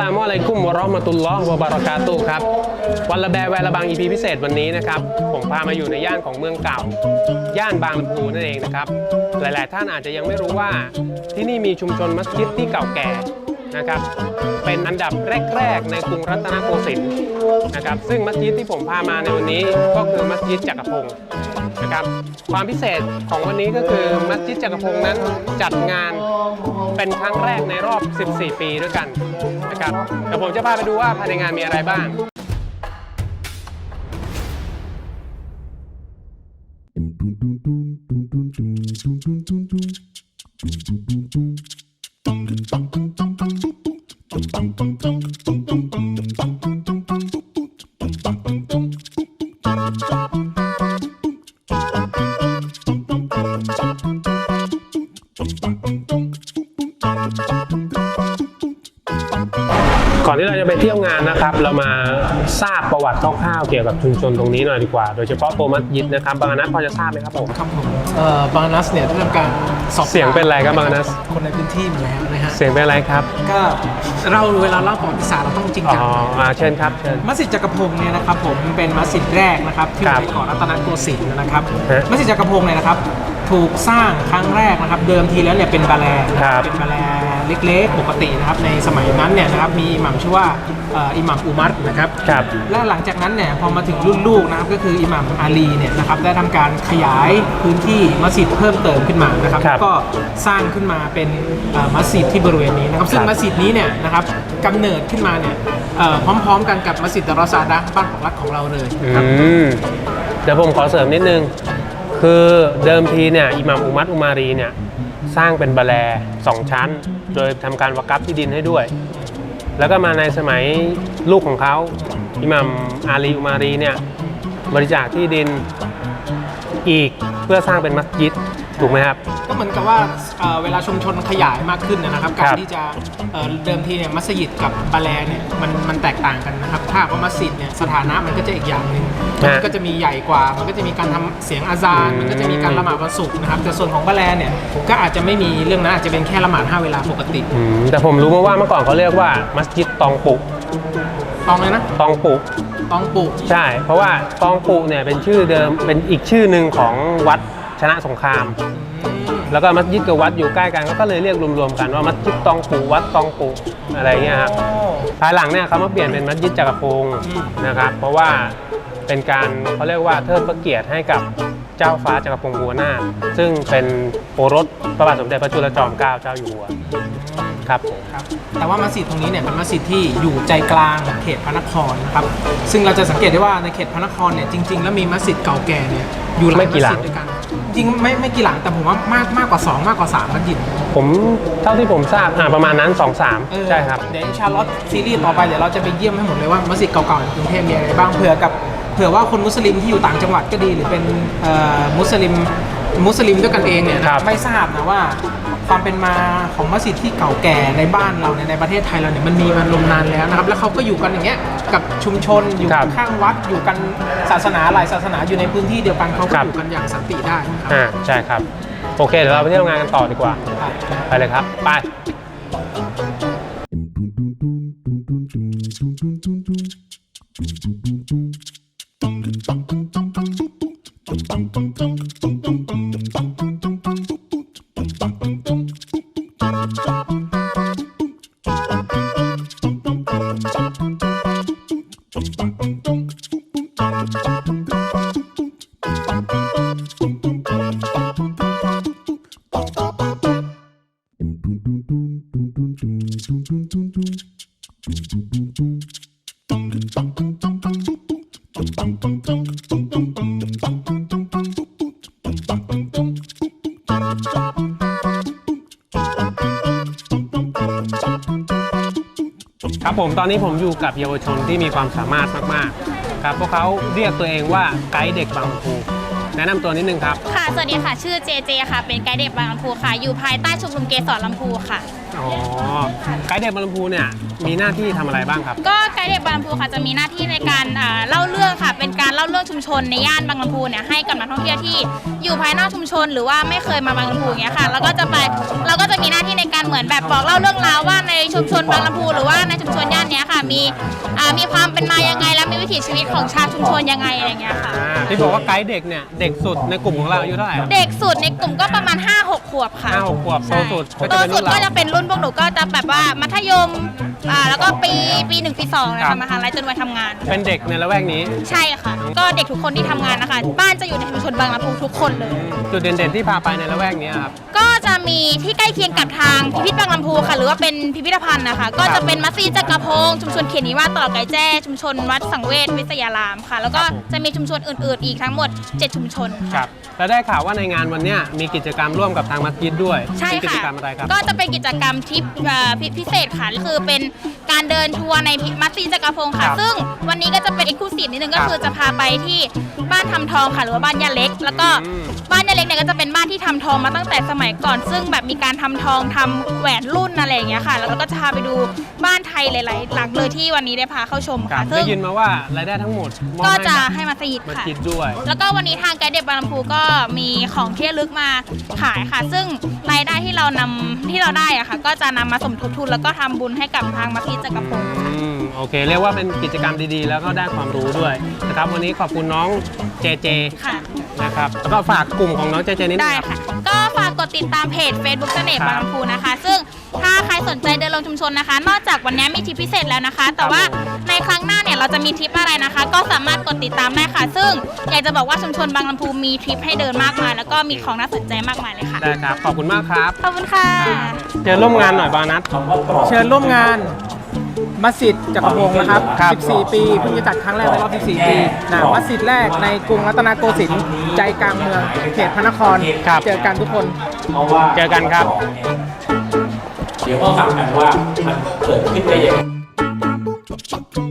ลามุอะลัยกุมวะเราะห์มะตุลลอฮ์วะบารากาตุฮ์ครับ วันละแบแวละบางอีพีพิเศษวันนี้นะครับ ผมพามาอยู่ในย่านของเมืองเก่า ย่านบางลำพูนั่นเองนะครับ หลายๆ ท่านอาจจะยังไม่รู้ว่าที่นี่มีชุมชนมัสยิดที่เก่าแก่นะครับ เป็นอันดับแรก ๆ ในกรุงรัตนโกสินทร์นะครับ ซึ่งมัสยิดที่ผมพามาในวันนี้ก็คือมัสยิดจักรพงศ์นะครับ ความพิเศษของวันนี้ก็คือมัสยิดจักรพงศ์นั้นจัดงาน เป็นครั้งแรกในรอบ 14 ปีด้วยกันนะครับเดี๋ยวผมจะพาไปดูว่าภายในงานมีอะไรบ้างก่อนที่เรา จะไปเที่ยวงานนะครับ เรามาทราบประวัติคร่าวๆเกี่ยวกับชุมชนตรงนี้หน่อยดีกว่า โดยเฉพาะตัวมัสยิดนะครับบางนัดพอจะทราบไหมครับผมครับผมเอ่อบางนัสเนี่ยได้ทำการสอบถามเสียงเป็นไรครับบางนัส คนในพื้นที่มาแล้วนะฮะเสียงเป็นอะไรครับก็เราเวลาเล่าประวัติศาสตร์เราต้องจริงอ๋อจังอ่าเชิญครับเชิญ มัสยิดจักรพงศ์เนี่ยนะครับผมเป็นมัสยิดแรกนะครับที่ครับในเกาะรัตนโกสินทร์นะครับฮะมัสยิดจักรพงศ์เนี่ยนะครับ ถูกสร้างครั้งแรกนะครับ เดิมทีแล้วเนี่ยเป็นบาแลครับเป็นบาแลเล็กๆ ปกตินะครับในสมัยนั้นเนี่ยนะครับมีอิหมัมชื่อว่าเอ่ออิหมัมอุมัรนะครับครับและหลังจากนั้นเนี่ยพอมาถึงรุ่นลูกนะครับก็คืออิหมัมอาลีเนี่ยนะครับได้ทำการขยายพื้นที่มัสยิดเพิ่มเติมขึ้นมานะครับ ครับ ก็สร้างขึ้นมาเป็นเอ่อมัสยิดที่บริเวณนี้นะครับซึ่คงรับมัสยิดนี้เนี่ยนะครับกำเนิดขึ้นมาเนี่ยเอ่อพร้อมๆ กันกับมัสยิดดารอซาดะห์บ้านของรัฐของเราเลยอืนะครับ มเดี๋ยวผมขอเสริมนิดนึง คือเดิมทีเนี่ยอิหมัมอุมัตอุมารีเนี่ยสร้างเป็นบาแลสองชั้น โดยทำการวากับที่ดินให้ด้วย แล้วก็มาในสมัยลูกของเขาอิหมัมอาลีอุมารีเนี่ยบริจาคที่ดินอีกเพื่อสร้างเป็นมัสยิด ถูกไหมครับ ก็เหมือนกับว่าเอ่อเวลาชุมชนขยายมากขึ้นนะครับ ครัการบที่จะเอ่อเดิมทีเนี่ยมัสยิดกับบาแลเนี่ยมันมันแตกต่างกันนะครับ ถ้าหากว่ามัสยิดเนี่ยสถานะมันก็จะอีกอย่างหนึ่งมันก็จะมีใหญ่กว่า มันก็จะมีการทำเสียงอาซานมันก็จะมีการละหมาดวันศุกร์นะครับแต่ส่วนของบาแลเนี่ยก็อาจจะไม่มีเรื่องนั้นอาจจะเป็นแค่ละหมาดห้าเวลาปกติอืมแต่ผมรู้มาว่าเมื่อก่อนเขาเรียกว่ามัสยิดตองปุตองเลยนะตองปุตองปุใช่ เพราะว่าตองปุเนี่ยเป็นชื่อเดิมเป็นอีกชื่อหนึ่งของวัด ชนะสงคราม แล้วก็มัสยิดกับวัดอยู่ใกล้กันเขาก็เลยเรียกรวมๆกันว่ามัสยิดตองปูวัดตองปูอะไรเงี้ยครับภายหลังเนี่ยเขามาเปลี่ยนเป็นมัสยิดจักรพงศ์นะครับ เพราะว่าเป็นการเขาเรียกว่าเทิดพระเกียรติให้กับเจ้าฟ้าจักรพงศ์บัวนาถซึ่งเป็นโอรสพระบาทสมเด็จพระจุลจอมเกล้าเจ้าอยู่หัวครับผมครับแต่ว่ามัสยิดตรงนี้เนี่ยเป็นมัสยิดที่อยู่ใจกลางเขตพระนครนะครับซึ่งเราจะสังเกตได้ว่าในเขตพระนครเนี่ยจริง ๆ แล้วมีมัสยิดเก่าแก่เนี่ยอยู่หลายไม่กี่หลังมัสยิดด้วยกัน จริงไม่ไม่กี่หลังแต่ผมว่ามากมากกว่า 2 มากกว่า3มัสยิดผมเท่าที่ผมทราบอ่าประมาณนั้น2อสามเออใช่ครับ เดี๋ยวอินชาอัลลอฮ์ซีรีส์ต่อไปเดี๋ยวเราจะไปเยี่ยมให้หมดเลยว่ามัสยิดเก่าๆในกรุงเทพมีอะไรบ้างเผื่อกับเผื่อว่าคนมุสลิมที่อยู่ต่างจังหวัดก็ดีหรือเป็นเอ่อมุสลิม มุสลิมด้วยกันเองเนี่ยนะครับ ไม่ทราบนะว่า ความเป็นมาของมัสยิดที่เก่าแก่ในบ้านเราเนี่ยในประเทศไทยเราเนี่ยมันมีมันลมนานแล้วนะครับ แล้วเขาก็อยู่กันอย่างเงี้ยกับชุมชนอยู่ครับข้างวัดอยู่กันศาสนาหลายศาสนาอยู่ในพื้นที่เดียวกันเขาก็ครับ อยู่กันอย่างสันติได้นะครับอ่าใช่ครับ โอเคเดี๋ยวเราไปเที่ยวงานกันต่อดีกว่า ไปเลยครับ ไป ครับผมตอนนี้ผมอยู่กับเยาวชนที่มีความสามารถมาก ๆ ครับพวกเขาเรียกตัวเองว่าไกด์เด็กบางพู แนะนำตัวนิดนึงครับค่ะ สวัสดีค่ะ ชื่อเจเจค่ะ เป็นไกด์เด็กบางลำพูค่ะ อยู่ภายใต้ชมรมเกสรลำพูค่ะ อ๋อไกด์เด็กบางลำพูเนี่ยมีหน้าที่ทำอะไรบ้างครับ ก็ไกด์เด็กบางลำพูค่ะ จะมีหน้าที่ในการอ่าเล่าเรื่องค่ะ เป็นการเล่าเรื่องชุมชนในย่านบางลำพูเนี่ยให้กับนักท่องเที่ยวที่อยู่ภายนอกชุมชน หรือว่าไม่เคยมาบางลำพูอย่างเงี้ยค่ะ แล้วก็จะไป เราก็จะมีหน้าที่ในการเหมือนแบบบอกเล่าเรื่องราวว่าในชุมชนบางลำพูหรือว่าในชุมชนย่านเนี้ยค่ะ มีอ่ามีความเป็นมายังไงและมีวิถีชีวิตของชาวชุมชนยังไงอะไรเงี้ยค่ะ อ่าที่บอกว่าไกด์เด็กเนี่ยเด็กสุดในกลุ่มของเราอายุเท่าไหร่ครับ เด็กสุดในกลุ่มก็ประมาณ 5-6 ขวบค่ะห้าหกขวบโตใช่สุดก็โตจะเป็นสุรุ่ดนก็เราจะเป็นรุ่นพวกหนูก็จะแบบว่ามัธยมอ่าแล้วก็ปีปีหนึ่งปีสองเลยครัค่ะบ มหาลัยจนวัยทำงาน เป็นเด็กในละแวกนี้ ใช่ค่ะ ก็เด็กทุกคนที่ทำงานนะคะ บ้านจะอยู่ในชุมชนบางลำพูทุกคนเลย จุดเด่นๆที่พาไปในละแวกนี้ครับ ก็จะมีที่ใกล้เคียงกับทางพิพิธบางลำพูค่ะ หรือว่าเป็นพิพิธภัณฑ์นะคะ ก็จะเป็นมัสยิดจักรพงศ์ชุมชนเขียนนิวาสตลอดไก่แจ้ ชุมชนวัดสังเวชวิทยารามค่ะ แล้วก็ครับผมจะมีชุมชนอื่น ๆ อีกทั้งหมด 7 ชุมชน ครับแล้วได้ข่าวว่าในงานวันเนี้ยมีกิจกรรมร่วมกับทางมัสยิดด้วยใช่เป็นกิจค่ะ กรรมอะไรครับ ก็จะเป็นกิจกรรมทริปเอ่อพิพิเศษค่ะ คือเป็นการเดินทัวร์ในพิมัสยิดจักรพงศ์ค่ะ ครับซึ่งวันนี้ก็จะเป็นเอกลูซีฟนิดนึงครัก็บคือจะพาไปที่ บ้านทำทองค่ะหรือว่าบ้านย่าเล็ก แล้วก็อืม บ้านย่าเล็กเนี่ยก็จะเป็นบ้านที่ทำทองมาตั้งแต่สมัยก่อน ซึ่งแบบมีการทำทองทำแหวนรุ่นอะไรอย่างเงี้ยค่ะ แล้วก็จะพาไปดูบ้านไทยหลาย ๆ หลังเลยที่วันนี้ได้พาเข้าชมครัค่ะบซึ่ได้งยินมาว่ารายได้ทั้งหมดมอบก็ให้จะกับให้มัสยิดมัสค่ะยิดด้วย แล้วก็วันนี้ทางไกด์เด็บบางลำพูก็มีของที่ระลึกมาขายค่ะ ซึ่งรายได้ที่เรานำที่เราได้อะค่ะ ก็จะนำมาสมทบทุนแล้วก็ทำบุญให้กับทางมัสยิดจักรพงศ์ค่ะอืมโอเค เรียกว่าเป็นกิจกรรมดีๆ แล้วก็ได้ความรู้ด้วยนะครับวันนี้ขอบคุณน้องเจเจค่ะ นะครับแล้วก็ฝากกลุ่มของน้องเจเจนิดนึได้งครับ ค่ะ ก็ฝากกดติดตามเพจ Facebook เสน่ห์ครับบางลำพูนะคะ ซึ่งถ้าใครสนใจเดินลงชุมชนนะคะ นอกจากวันนี้มีทริปพิเศษแล้วนะคะ แต่ว่าในครั้งหน้าเนี่ยเราจะมีทริปอะไรนะคะ ก็สามารถกดติดตามได้ค่ะ ซึ่งอยากจะบอกว่าชุมชนบางลำพูมีทริปให้เดินมากมาย แล้วก็มีของน่าสนใจมากมายเลยค่ะ ได้ครับ ขอบคุณมากครับ ขอบคุณค่ะ เจอร่วมงานหน่อยบานัท เชิญร่วมงาน มัสยิดจักรพงศ์นะครับ ครับ14 ปีเพิ่งจะจัดครั้งแรกในรอบ 14 ปีนะมัสยิดแรกในกรุงรัตนโกสินทร์ใจกลางเมืองเขตพระนครครับ เจอกันทุกคนเพราะว่าเจอกันครับ เดี๋ยวก็ถามกันว่ามันเกิดขึ้นได้ยังไง